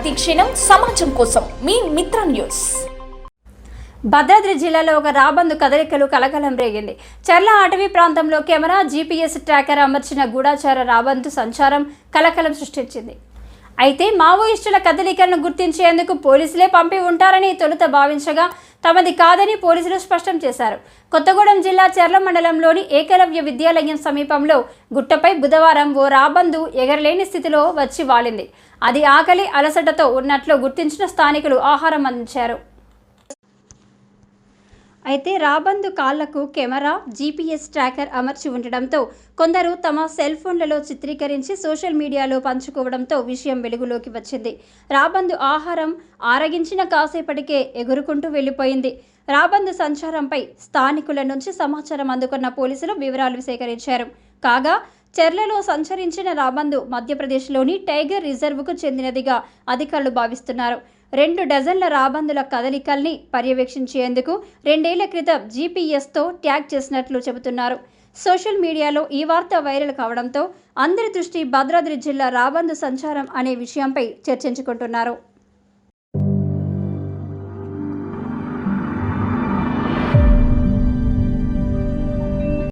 ప్రతిక్షణం సమాజం కోసం మీ మిత్ర న్యూస్. భద్రాద్రి జిల్లాలో ఒక రాబందు కదలికలు కలకలం రేగింది. చర్ల అటవీ ప్రాంతంలో కెమెరా జీపీఎస్ ట్రాకర్ అమర్చిన గూఢాచార రాబందు సంచారం కలకలం సృష్టించింది. అయితే మావోయిస్టుల కదలికలను గుర్తించేందుకు పోలీసులే పంపి ఉంటారని తొలుత భావించగా తమది కాదని పోలీసులు స్పష్టం చేశారు. కొత్తగూడెం జిల్లా చెర్ల మండలంలోని ఏకలవ్య విద్యాలయం సమీపంలో గుట్టపై బుధవారం ఓ రాబందు ఎగరలేని స్థితిలో వచ్చి వాలింది. అది ఆకలి అలసటతో ఉన్నట్లు గుర్తించిన స్థానికులు ఆహారం అందించారు. అయితే రాబందు కాళ్ళకు కెమెరా జీపీఎస్ ట్రాకర్ అమర్చి ఉండడంతో కొందరు తమ సెల్ ఫోన్లలో చిత్రీకరించి సోషల్ మీడియాలో పంచుకోవడంతో విషయం వెలుగులోకి వచ్చింది. రాబందు ఆహారం ఆరగించిన కాసేపటికే ఎగురుకుంటూ వెళ్ళిపోయింది. రాబందు సంచారంపై స్థానికుల నుంచి సమాచారం అందుకున్న పోలీసులు వివరాలు సేకరించారు. కాగా చెర్లలో సంచరించిన రాబందు మధ్యప్రదేశ్లోని టైగర్ రిజర్వ్కు చెందినదిగా అధికారులు భావిస్తున్నారు. రెండు డజన్ల రాబందుల కదలికల్ని పర్యవేక్షించేందుకు రెండేళ్ళ క్రితం జీపీఎస్తో ట్యాగ్ చేసినట్లు చెబుతున్నారు. సోషల్ మీడియాలో ఈ వార్త వైరల్ కావడంతో అందరి దృష్టి భద్రాద్రి జిల్లా రాబందు సంచారం అనే విషయంపై చర్చించుకుంటున్నారు.